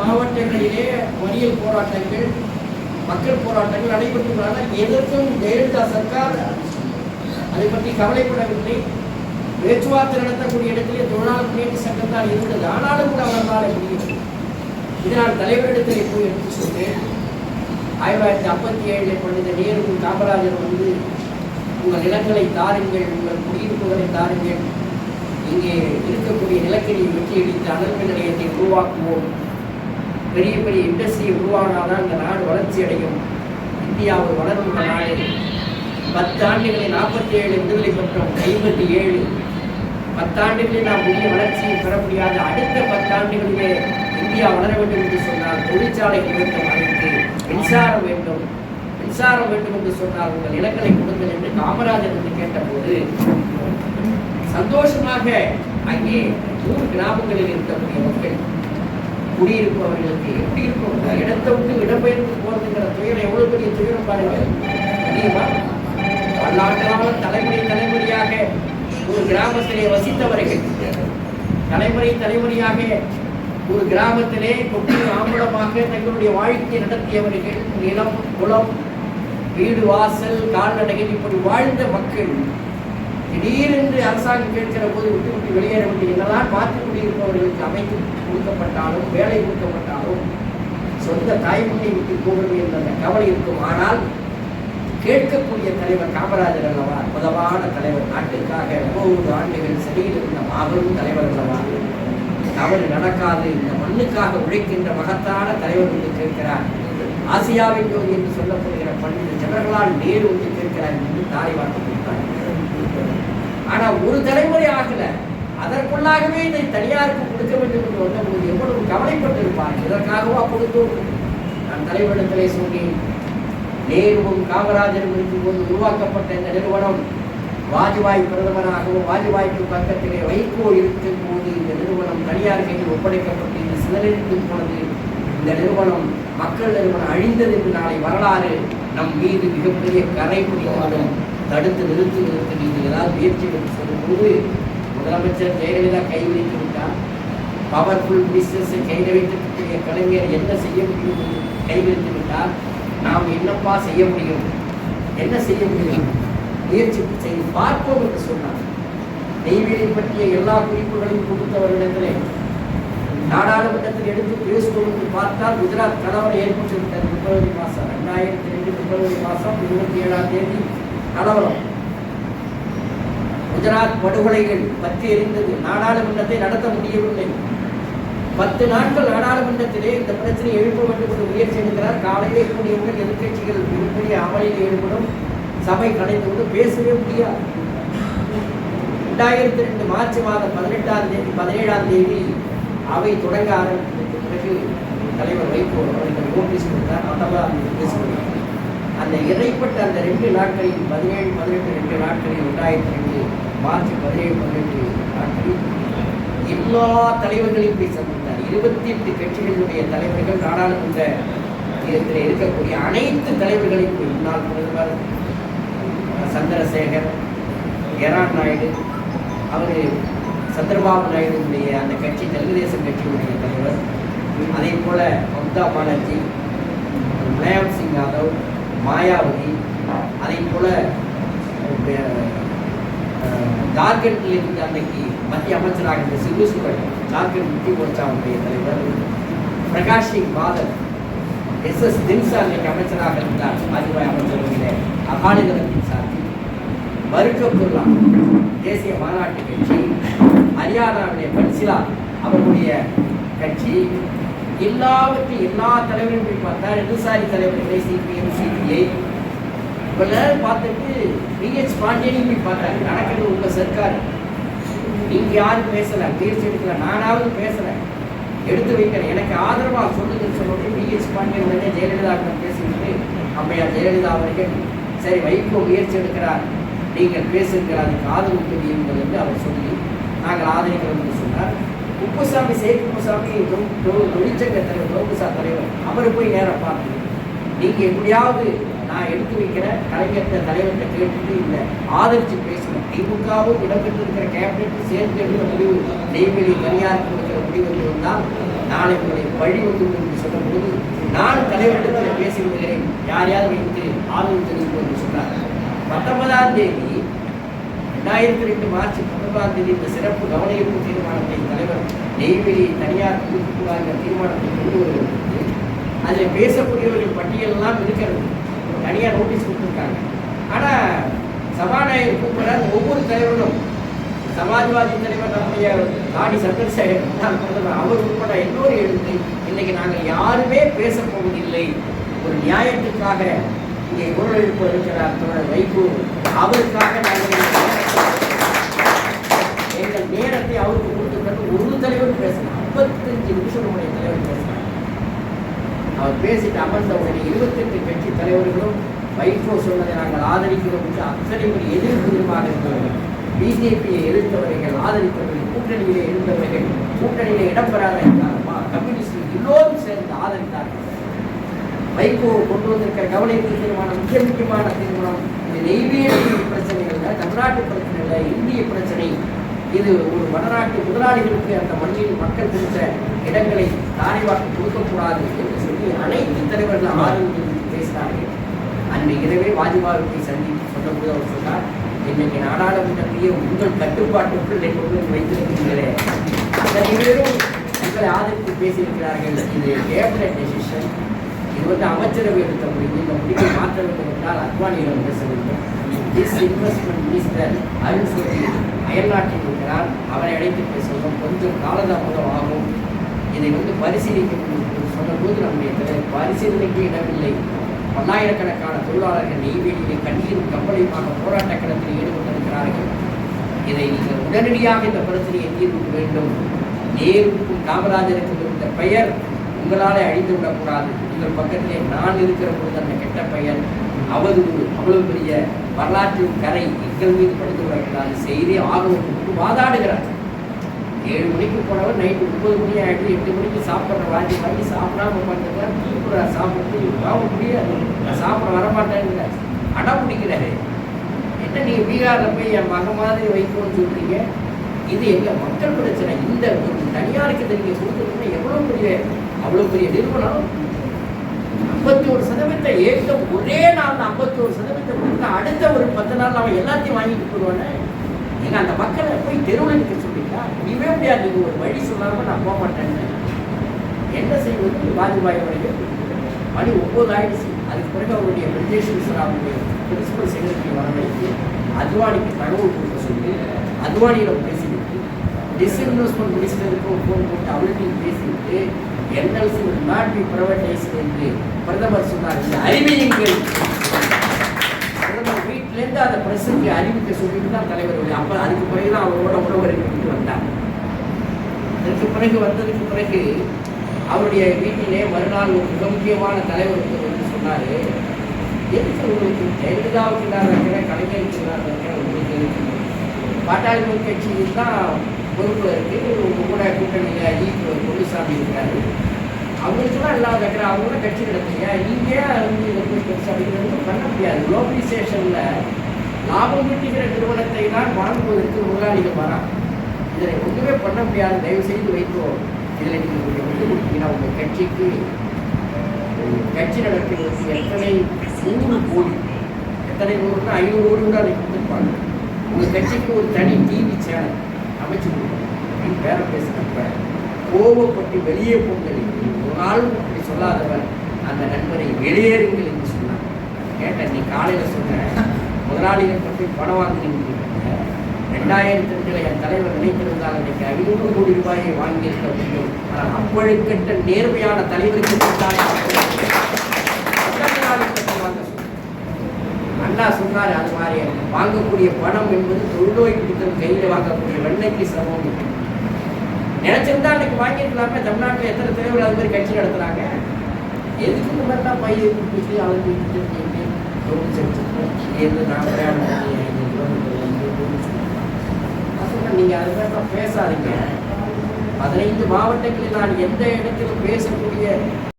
மாவட்டங்களிலே மறியல் போராட்டங்கள் மக்கள் போராட்டங்கள் நடைபெற்றுள்ளன. எதற்கும் ஜெயலலிதா சர்க்கார் அதை பற்றி கவலைப்படவில்லை. பேச்சுவார்த்தை நடத்தக்கூடிய இடத்திலே தொழிலாளர் முன்னேற்ற சங்கம் தான் இருந்தது. ஆனாலும் கூட அவர்களால் முடியும் இதனால் தலைவரிடத்தில் போய் எடுத்து சொன்னேன் ஆயிரத்தி தொள்ளாயிரத்தி ஐம்பத்தி ஏழில் பண்டித நேரு காமராஜர் வந்து உங்கள் நிலங்களை தாருங்கள் உங்கள் குடியிருப்புகளை தாருங்கள். இங்கே இருக்கக்கூடிய நிலக்கரியை வெற்றியடித்து அனல்மின் நிலையத்தை உருவாக்குவோம். பெரிய பெரிய இண்டஸ்ட்ரி உருவானாதான் இந்த நாடு வளர்ச்சி அடையும். இந்தியா ஒரு வளர்ந்த நாடு. பத்து ஆண்டுகளில் நாற்பத்தி ஏழு விடுதலை பெற்றோம் ஐம்பத்தி ஏழு பத்தாண்டுகளில் நாம் பெரிய வளர்ச்சியை பெற முடியாத அடுத்த பத்தாண்டுகளிலே இந்தியா வளர வேண்டும் என்று சொன்னால் தொழிற்சாலைகள் வேண்டும் அதற்கு மின்சாரம் வேண்டும். மின்சாரம் வேண்டும் என்று சொன்னால் உங்கள் நிலங்களை கொடுங்கள் என்று காமராஜர் என்று கேட்டபோது சந்தோஷமாக அங்கே நூறு கிராமங்களில் இருக்கக்கூடிய மக்கள் குடியிருப்பவர்களுக்கு எப்படி இருக்கும்? இடத்தை விட்டு இடம்பெயர்ந்து போறதுங்கிற துயரம் எவ்வளவு பெரிய துயரம் பாருங்கள். தெரியுமா? தலைமுறை தலைமுறையாக ஒரு கிராமத்திலே வசித்தவர்கள். தலைமுறை தலைமுறையாக ஒரு கிராமத்திலே கொட்டி ஆம்பளமாக தங்களுடைய வாழ்க்கை நடத்தியவர்கள் நிலம் குளம் வீடு வாசல் கால்நடைகள் இப்படி வாழ்ந்த மக்கள் திடீரென்று அரசாங்கம் கேட்கிற போது விட்டு விட்டு வெளியேற முடியும் என்னதான் பார்த்து குடியிருப்பவர்களுக்கு அமைத்து கொடுக்கப்பட்டாலும் வேலை கொடுக்கப்பட்டாலும் சொந்த தாய்மொழியை விட்டு போகிறது என்ற அந்த கவலை இருக்கும். ஆனால் கேட்கக்கூடிய தலைவர் காமராஜர் அல்லவா அற்புதமான தலைவர். நாட்டுக்காக ஒவ்வொரு ஆண்டுகள் சிறையில் இருந்த மாபெரும் தலைவர் அல்லவா? தவறு நடக்காது. இந்த மண்ணுக்காக உழைக்கின்ற மகத்தான தலைவர் என்று கேட்கிறார். ஆசியாவின் ஜோதி என்று சொல்லப்படுகிற பண்டித ஜவஹர்லால் நேரு என்று கேட்கிறார். என்று தாரை வார்த்தை. கொடுத்தார் ஆனா ஒரு தலைமுறை ஆகல. அதற்குள்ளாகவே இதை தனியாருக்கு கொடுக்க வேண்டும் என்று வந்தபோது எவ்வளவு கவலைப்பட்டிருப்பார். இதற்காகவா கொடுத்தோம்? நான் தலைவரிடத்திலே சொன்னேன் நேருவும் காமராஜரும் இருக்கும்போது உருவாக்கப்பட்ட இந்த நிறுவனம் வாஜ்பாய் பிரதமராகவும் வாஜ்பாய்க்கு பக்கத்திலே வைகோ இருக்கும் போது இந்த நிறுவனம் தனியார் கையில் ஒப்படைக்கப்பட்டு இந்த சிதறடித்து போனது இந்த நிறுவனம் மக்கள் நிறுவனம் அழிந்தது என்று நாளை வரலாறு நம் மீது மிகப்பெரிய கரை பிடித்தாலும் தடுத்து நிறுத்து நிறுத்து நீங்கள் ஏதாவது முயற்சி எடுத்து சொல்லும்போது முதலமைச்சர் ஜெயலலிதா கைவிரித்து விட்டார். பவர்ஃபுல் மினிஸ்டர்ஸை கையில் வைத்திருக்கக்கூடிய கலைஞர் என்ன செய்ய முடியும் கைவிரித்து விட்டால் நாம் என்னப்பா செய்ய முடியும்? என்ன செய்ய முடியும்? முயற்சி செய்து பார்ப்போம் என்று சொன்னார். நெய்வேலி பற்றிய எல்லா குறிப்புகளையும் கொடுத்தவரிடத்திலே நாடாளுமன்றத்தில் எடுத்து பேசுவோம் என்று பார்த்தால் குஜராத் கலவரம் ஏற்பட்டிருக்கிறது. பிப்ரவரி மாதம் ரெண்டாயிரத்தி ரெண்டு பிப்ரவரி மாதம் இருபத்தி ஏழாம் தேதி கலவரம் குஜராத் படுகொலைகள் பற்றி எரிந்தது நாடாளுமன்றத்தை நடத்த முடியவில்லை. பத்து நாட்கள் நாடாளுமன்றத்திலே இந்த பிரச்சனை எழுப்ப வேண்டும் என்று முயற்சி எடுக்கிறார். காலையிலே கூடியவுடன் எதிர்கட்சிகள் மிகப்பெரிய அமளியில் ஈடுபடும். சபை கலைந்துவிட்டு பேசவே முடியாது. ரெண்டாயிரத்தி ரெண்டு மார்ச் மாதம் பதினெட்டாம் தேதி பதினேழாம் தேதி அவை தொடங்க ஆரம்பித்ததுக்கு பிறகு தலைவர் வைகோ அவர்கள் நோட்டீஸ் கொடுத்தார். அதெல்லாம் பேசுகிறார் அந்த இடைப்பட்ட அந்த ரெண்டு நாட்களில் பதினேழு பதினெட்டு ரெண்டு நாட்களில் ரெண்டாயிரத்தி ரெண்டு மார்ச் பதினேழு பதினெட்டு நாட்களில் எல்லா தலைவர்களையும் போய் சந்தித்தார். இருபத்தி எட்டு கட்சிகளுடைய தலைவர்கள் நாடாளுமன்ற இடத்தில் இருக்கக்கூடிய அனைத்து தலைவர்களையும் போய் முன்னாள் பிரதமர் சந்திரசேகர் எரான் நாயுடு அவர் சந்திரபாபு நாயுடுடைய அந்த கட்சி தெலுங்கு தேசம் கட்சியுடைய தலைவர். அதே போல மம்தா பானர்ஜி முலாயம் சிங் யாதவ் மாயாவதி அதே போல ஜார்க்கண்டில் இருந்த அன்னைக்கு மத்திய அமைச்சராக இருந்த சிபு சுரன் ஜார்க்கண்ட் முக்தி மோர்ச்சாவுடைய தலைவர் பிரகாஷ் சிங் பாதல் எஸ் எஸ் தின்சா அன்னைக்கு அமைச்சராக இருந்தார் வாஜ்பாய் அமைச்சரவையிலே அகாலிதளத்தின் சார்பில். மறுக்கப்புல்லா தேசிய மாநாட்டு கட்சி ஹரியானாவுடைய பன்சிலா அவருடைய கட்சி எல்லாவற்றையும் எல்லா தலைவரும் போய் பார்த்தா இடதுசாரி தலைவர்களை சிபிஎம் சிபிஐ இவெல்லாம் பார்த்துட்டு பிஹெச் பாண்டியனையும் போய் பார்த்தாரு நடக்கிறது உங்கள் சர்க்கார். நீங்கள் யாரும் பேசலை முயற்சி எடுக்கல நானாவது பேசுகிறேன் எடுத்து வைக்கிறேன். எனக்கு ஆதரவாக சொல்லுங்கன்னு சொல்லிட்டு பிஹெச் பாண்டியன் உடனே ஜெயலலிதாவிடம் பேசிட்டு அம்மையார் ஜெயலலிதா அவர்கள் சரி வைகோ முயற்சி எடுக்கிறார். நீங்கள் பேசுகிறார் அதுக்கு ஆதரவு தெரியுங்கள் என்று அவர் சொல்லி நாங்கள் ஆதரிக்கிறோம் என்று சொன்னார். குப்புசாமி சேக் குப்புசாமி தொழிற்சங்க தலைவர் லோகுசா தலைவர் அவர் போய் நேரம் பார்த்து நீங்க எப்படியாவது நான் எடுத்து வைக்கிற கலைஞர்கிட்ட தலைவர்கிட்ட கேட்டுட்டு இல்லை ஆதரிச்சு பேசணும். திமுகவும் இடம்பெற்றிருக்கிற கேபினெட் சேர்ந்து எடுக்கிற முடிவு நெய்வேலி தனியார் கொடுக்கிற முடிவு தான் நாளை உங்களை வழி வந்து என்று சொல்லும்போது நான் தலைவரிடத்தில் பேசி விடுகிறேன் யார் யார் வைத்து ஆதரவு தெரிவிப்போம் என்று சொன்னார். பத்தொன்பதாம் தேதி ரெண்டாயிரத்தி ரெண்டு மார்ச் பத்தொன்பதாம் தேதி இந்த சிறப்பு கவன தீர்மானத்தை தலைவர் நெய்வேலி தனியார் இந்த தீர்மானத்தை கொண்டு வருகிறது. அதில் பேசக்கூடியவர்கள் பட்டியலெல்லாம் இருக்கிறது. தனியார் நோட்டீஸ் கொடுத்துருக்காங்க. ஆனால் சபாநாயகர் கூப்பிட ஒவ்வொரு தலைவர்களும் சமாஜ்வாதி தலைவர் நம்முடைய காடி சந்திரசேகர் முன்னாள் பிரதமர் அவர் உட்பட எல்லோரும் எழுந்து இன்னைக்கு நாங்கள் யாருமே பேசப் போவதில்லை. ஒரு நியாயத்துக்காக இங்கே குரல் எழுப்ப இருக்கிறார். தோழர் வைகோ அவருக்காக நாங்கள் எங்கள் நேரத்தை அவருக்கு கொடுத்துட்டு ஒரு தலைவர் பேசணும். ஐம்பத்தஞ்சு நிமிஷம் உடைய தலைவர் பேசினார் அவர் பேசிட்டு அமர்ந்த உடனே இருபத்தெட்டு கட்சி தலைவர்களும் வைகோ சொன்னதை நாங்கள் ஆதரிக்கிறோம் என்று அத்தனை ஒரு எதிர்ப்புமாக இருந்தவர்கள் பிஜேபியை எதிர்த்தவர்கள் ஆதரித்தவர்கள் கூட்டணியிலே இருந்தவர்கள் கூட்டணியிலே இடம்பெறாத காரணமா கம்யூனிஸ்ட் எல்லோரும் சேர்ந்து ஆதரித்தார்கள். வைகோ கொண்டு வந்திருக்கிற கவனிப்பு தீர்மானம் மிக முக்கியமான தீர்மானம் இது நெய்வேலி பிரச்சனை இல்லை தமிழ்நாட்டு பிரச்சனை இல்லை இந்திய பிரச்சனை. இது ஒரு வடநாட்டு முதலாளிகளுக்கு அந்த மண்ணில் மக்கள் கொடுத்த இடங்களை தாரைவாக்கு கொடுக்கக்கூடாது என்று சொல்லி அனைத்து தலைவர்கள் ஆதரவு பேசினார்கள். அன்று இரவே வாஜ்பாயை சந்தித்து சொன்னபோது அவர் சொன்னார் இன்னைக்கு நாடாளுமன்றத்தையே உங்கள் கட்டுப்பாட்டுக்குள் கொண்டு வைத்திருக்கிறீர்களே. அத்தனை பேரும் உங்களை ஆதரித்து பேசியிருக்கிறார்கள். இது கேபினட் டெசிஷன். இது வந்து அமைச்சரவை எடுத்த முடிவு. இந்த முடிவை மாற்ற வேண்டும் என்றால் அத்வானியிடம் பேச வேண்டும். திஸ் இன்வெஸ்ட்மெண்ட் மினிஸ்டர் அருண் சோழி அயல்நாட்டில் இருக்கிறார். அவரை அழைத்து பேசுவதும் கொஞ்சம் காலதாமதம் ஆகும். இதை வந்து பரிசீலிக்க சொன்னபோது நம்முடைய தலைவர் பரிசீலனைக்கு இடமில்லை. பல்லாயிரக்கணக்கான தொழிலாளர்கள் நெய்வேலியிலே கண்ணீரும் கம்பளையுமாக போராட்ட களத்தில் ஈடுபட்டிருக்கிறார்கள். இதை நீங்கள் உடனடியாக இந்த பிரச்சனையை தீர்வு வேண்டும். நேருக்கும் காமராஜருக்கும் இருந்த பெயர் உங்களாலே அழிந்துவிடக்கூடாது. உங்கள் பக்கத்திலே நான் இருக்கிற பொழுது அந்த கெட்ட பெயர் அவது அவ்வளவு பெரிய வரலாற்று கரை எங்கள் மீது படுத்து செய்தே ஆகவும் வாதாடுகிறார். ஏழு மணிக்கு போனவர் நைட்டு ஒன்பது மணி ஆகிட்டு எட்டு மணிக்கு சாப்பிட்ற வாங்கி வாங்கி சாப்பிடாம உட்காந்துருக்கார் தூக்குறா சாப்பிட்டு வாங்க முடியாது நான் சாப்பிட வரமாட்டேன்னு அடம் பிடிக்கிறாரு. என்ன நீங்கள் பீகாரில் போய் என் மக மாதிரி வைக்கணும்னு சொல்கிறீங்க இது எங்கள் மக்கள் பிரச்சனை. இந்த ஒரு தனியாருக்கு இதை நீங்கள் எவ்வளோ பெரிய அவ்வளோ பெரிய நிறுவனம்? ஐம்பத்தி ஒரு சதவீதத்தை ஏற்ற ஒரே நாள் ஐம்பத்தி ஒரு சதவீதத்தை கொடுத்து அடுத்த ஒரு பத்து நாள் அவன் எல்லாத்தையும் வாங்கிட்டு போடுவானே ஏன்னா அந்த மக்களை போய் தெருவில் நிற்க சொல்லிட்டா நீவே முடியாது ஒரு வழி சொல்லாம நான் போக மாட்டேன்னு. என்ன செய்வது? வாஜ்பாய் அவர்கள் மணி ஒன்பது ஆயிடுச்சு அதுக்கு பிறகு அவருடைய பிரஜேஷ் மிஸ்ரா அவருடைய பிரின்சிபல் செக்ரட்டரி வரவழைத்து அத்வானிக்கு தகவல் கொடுக்க சொல்லி அத்வானியில் பேசி டிஸ்இன்வெஸ்ட்மெண்ட் மினிஸ்டருக்கு ஃபோன் போட்டு அவர்கிட்டையும் பேசிவிட்டு NLC will not be privatise என்று பிரதமர் சொன்னார் இந்த அறிவியுங்கள் பிரதமர் வீட்டிலேருந்து அந்த பிரசுக்கு அறிவிக்க சொல்லிட்டு தான் தலைவர் வழி அப்போ அதுக்கு பிறகு தான் அவரோட உணவருக்கு வந்தார் அதுக்கு பிறகு வந்ததுக்கு பிறகு அவருடைய வீட்டிலே மறுநாள் ஒரு மிக முக்கியமான தலைவர் ஒருத்தர் வந்து சொன்னார் எதுக்கு உங்களுக்கு ஜெயலலிதாவுக்கு இல்லாத இருக்கிற கலைஞருக்கு இல்லாத உங்களுக்கு எதுக்கு? பாட்டாளி மக்கள் தான் பொறுப்பில் இருக்குது உங்கள் கூட கூட்டணியில் அஜித் பொன்னுசாமி இருக்கிறாரு அவங்களுக்குலாம் இல்லாத இருக்கிற அவங்கள கட்சி நடத்துங்க நீங்கள் வந்து இதை போய் பெருசாக பண்ண முடியாது. குளோபலைசேஷனில் லாபம் ஈட்டுகிற நிறுவனத்தை தான் வாங்குவதற்கு முதலாளிகள் வரான் இதை ஒன்றுமே பண்ண முடியாது. தயவு செய்து வைத்தோம் இதில் நீங்கள் கொஞ்சம் விட்டு கொடுத்தீங்கன்னா உங்கள் கட்சிக்கு கட்சி நடத்துவதற்கு எத்தனை நூறு கோடி எத்தனை நூறுனா ஐநூறு கோடி கூட அதை கொடுத்துருப்பாங்க. உங்கள் கட்சிக்கு ஒரு தனி டிவி சேனல் அமைச்சு நீ பேர பேசுகிறப்ப கோபப்பட்டு வெளியே போங்கள் ஒரு நாளும் அப்படி சொல்லாதவர் அந்த நண்பரை வெளியேறுங்கள் என்று சொன்னார் கேட்டேன் நீ காலையில் சொன்ன முதலாளிகள் பற்றி பணம் வாங்கினீங்க ரெண்டாயிரத்தி ரெண்டில் என் தலைவர் நினைத்திருந்தால் அன்றைக்கு ஐநூறு கோடி ரூபாயை வாங்கியிருக்க முடியும் ஆனால் அப்பழுக்கற்ற நேர்மையான தலைவருக்கு அண்ணா சொன்னார் அது மாதிரி வாங்கக்கூடிய பணம் என்பது தொழுநோய் பிடித்தம் கையில் வாங்கக்கூடிய வெண்ணைக்கு சமம் நினைச்சிருந்தா அன்னைக்கு வாங்கியிருக்கலாமே தமிழ்நாட்டில் எத்தனை தலைவர்கள் அது மாதிரி கட்சி நடத்துறாங்க? எதுக்கு இந்த மாதிரிலாம் பையை கொடுத்துட்டு அதை கொடுத்துட்டு ரோடு இங்கேருந்து நான் பிரயாணம் பண்ணி ஐந்து கிலோமீட்டர் நீங்கள் அது பேசாதீங்க. பதினைந்து மாவட்டங்களில் நான் எந்த இடத்திலும் பேசக்கூடிய